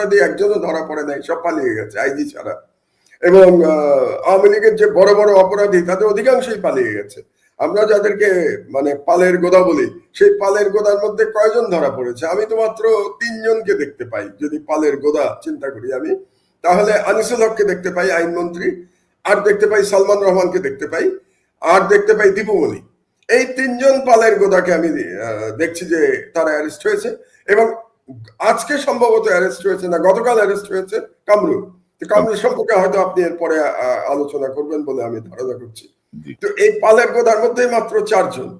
অপরাধী একজনও ধরা পড়ে নাই, সব পালিয়ে গেছে, আইজি ছাড়া। এবং আওয়ামী লীগের যে বড় বড় অপরাধী, তাদের অধিকাংশই পালিয়ে গেছে। আমরা যাদেরকে মানে পালের গোদা বলি, সেই পালের গোদার মধ্যে কয়জন ধরা পড়েছে? আমি তো মাত্র তিনজনকে দেখতে পাই, যদি পালের গোদা চিন্তা করি আমি, তাহলে আনিসুল হককে দেখতে পাই, আইনমন্ত্রী, আর দেখতে পাই সালমান রহমানকে দেখতে পাই, আর দেখতে পাই দীপুমণি এই তিনজন পালের গোদাকে আমি দেখছি যে তারা অ্যারেস্ট হয়েছে, এবং আজকে সম্ভবত অ্যারেস্ট হয়েছে না গতকাল অ্যারেস্ট হয়েছে কামরুল। তো কামরুল সম্পর্কে হয়তো আপনি এরপরে আলোচনা করবেন বলে আমি ধারণা করছি। তো এই পালের গোদার মধ্যে মাত্র চারজন।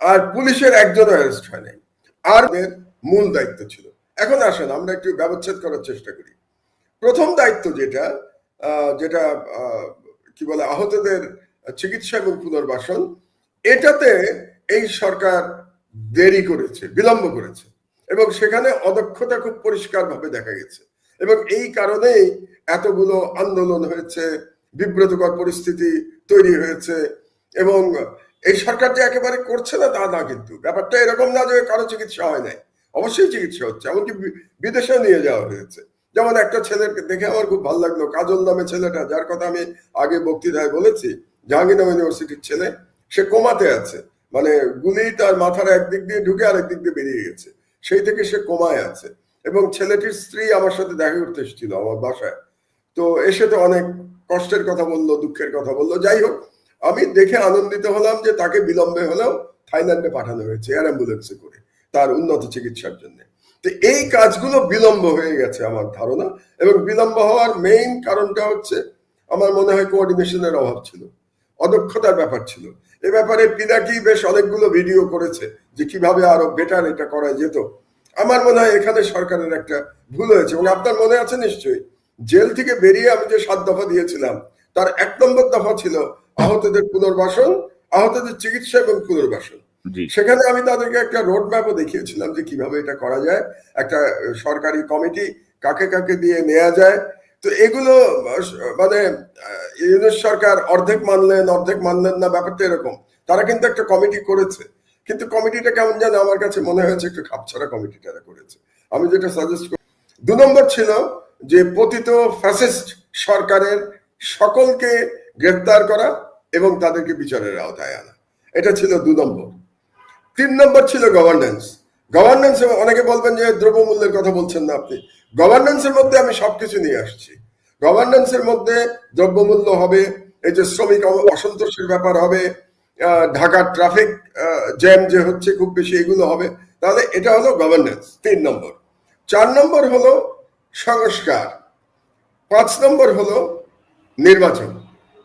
আর পুলিশের একজনও অ্যারেস্ট হয় নাই। আর মূল দায়িত্ব ছিল। এখন আসেন আমরা একটু ব্যবচ্ছেদ করার চেষ্টা করি। প্রথম দায়িত্ব যেটা আহ, যেটা আহ, কি বলে আহতদের চিকিৎসা এবং পুনর্বাসন এটাতে এই সরকার দেরি করেছে বিলম্ব করেছে। এবং সেখানে অদক্ষতা খুব পরিষ্কারভাবে দেখা গেছে। এবং এই কারণেই এতগুলো আন্দোলন হয়েছে, বিব্রতকর পরিস্থিতি তৈরি হয়েছে এবং এই সরকার যে একেবারে করছে না, তা না কিন্তু। ব্যাপারটা এরকম না যে কারও চিকিৎসা হয় নাই। অবশ্যই চিকিৎসা হচ্ছে, এমনকি বি- বিদেশেও নিয়ে যাওয়া হয়েছে। যেমন একটা ছেলেকে দেখে আমার খুব ভালো লাগল, কাজল নামে ছেলেটা, যার কথা আমি আগে বক্তৃতায় বলেছি, জাহাঙ্গীরনগর ইউনিভার্সিটির ছেলে, সে কোমাতে আছে। মানে গুলি তার মাথার একদিক দিয়ে ঢুকে আর একদিক দিয়ে বেরিয়ে গেছে। সেই থেকে সে কোমায় আছে। এবং ছেলেটির স্ত্রী আমার সাথে দেখা করতে এসেছিল আমার বাসায়। তো এসে তো অনেক কষ্টের কথা বলল, দুঃখের কথা বলল। যাই হোক, আমি দেখে আনন্দিত হলাম যে তাকে বিলম্বে হলেও থাইল্যান্ডে পাঠানো হয়েছে, এয়ার অ্যাম্বুলেন্সে করে তার উন্নত চিকিৎসার জন্য। তো এই কাজগুলো বিলম্ব হয়ে গেছে আমার ধারণা। এবং বিলম্ব হওয়ার মেইন কারণটা হচ্ছে, আমার মনে হয় কোঅর্ডিনেশনের অভাব ছিল। অদক্ষতার ব্যাপার ছিল। এ ব্যাপারে পিনাকি বেশ অনেকগুলো ভিডিও করেছে যে কীভাবে আরও বেটার এটা করা যেত। আমার মনে হয় এখানে সরকারের একটা ভুল হয়েছে এবং আপনার মনে আছে নিশ্চয়ই? জেল থেকে বেরিয়ে আমি যে সাত দফা দিয়েছিলাম তার এক নম্বর দফা ছিল আহতদের পুনর্বাসন আহতদের চিকিৎসা এবং পুনর্বাসন। সেখানে আমি তাদেরকে একটা রোড ম্যাপও দেখিয়েছিলাম যে কীভাবে এটা করা যায়। একটা সরকারি কমিটি কাকে কাকে দিয়ে নেওয়া যায় তো এগুলো মানে আহ, সরকার অর্ধেক মানলেন অর্ধেক মানলেন না ব্যাপারটা এরকম। তারা কিন্তু একটা কমিটি করেছে। কিন্তু কমিটিটা কেমন জানে আমার কাছে মনে হয়েছে একটু খাপছাড়া কমিটি তারা করেছে। আমি যেটা সাজেস্ট করি দু নম্বর ছিল যে পতিত ফ্যাসিস্ট সরকারের সকলকে গ্রেফতার করা এবং তাদেরকে বিচারের আওতায় আনা। এটা ছিল দু নম্বর। তিন নম্বর ছিল গভর্নেন্স গভর্নেন্স অনেকে বলবেন যে দ্রব্যমূল্যের কথা বলছেন না আপনি। গভর্নেন্সের মধ্যে আমি সবকিছু নিয়ে আসছি। গভর্নেন্সের মধ্যে দ্রব্যমূল্য হবে, এই যে শ্রমিক অসন্তোষের ব্যাপার হবে ঢাকার ট্রাফিক জ্যাম যে হচ্ছে খুব বেশি এগুলো হবে, তাহলে এটা হলো গভর্নেন্স তিন নম্বর। চার নম্বর হলো সংস্কার। পাঁচ নম্বর হলো নির্বাচন।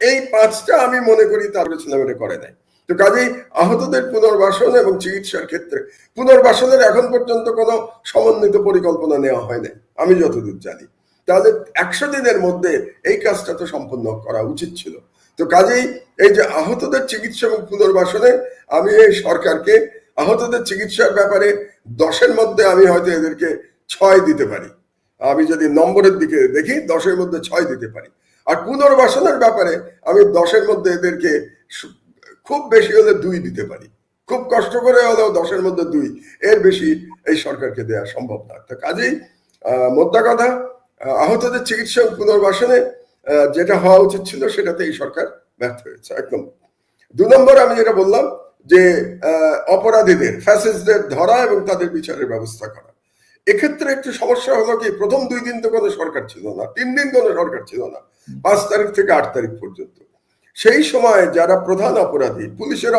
এই পাঁচটা আমি মনে করি তার এটা করে নাই। তো কাজেই আহতদের পুনর্বাসন এবং চিকিৎসার ক্ষেত্রে পুনর্বাসনের এখন পর্যন্ত কোনো সমন্বিত পরিকল্পনা নেওয়া হয় নাই, আমি যতদূর জানি। তাহলে একশো দিনের মধ্যে এই কাজটা তো সম্পন্ন করা উচিত ছিল। তো কাজেই এই যে আহতদের চিকিৎসা এবং পুনর্বাসনে আমি এই সরকারকে আহতদের চিকিৎসার ব্যাপারে দশের মধ্যে আমি হয়তো এদেরকে ছয় দিতে পারি। আমি যদি নম্বরের দিকে দেখি, দশের মধ্যে ছয় দিতে পারি। আর পুনর্বাসনের ব্যাপারে আমি দশের মধ্যে এদেরকে খুব বেশি হলে দুই দিতে পারি। খুব কষ্ট করে হলেও দশের মধ্যে দুই। এর বেশি এই সরকারকে দেওয়া সম্ভব না। তো কাজেই মোদ্দা কথা আহতদের চিকিৎসা পুনর্বাসনে যেটা হওয়া উচিত ছিল সেটাতে এই সরকার ব্যর্থ হয়েছে। একদম। দু নম্বর আমি যেটা বললাম যে অপরাধীদের ফ্যাসিস্টদের ধরা এবং তাদের বিচারের ব্যবস্থা করা। এক্ষেত্রে একটু সমস্যা হলো কি, প্রথম দুই দিন তো কোনো সরকার ছিল না, তিন দিন কোনো সরকার ছিল না। পাঁচ তারিখ থেকে আট তারিখ পর্যন্ত। সেই সময় যারা প্রধান অপরাধী পুলিশের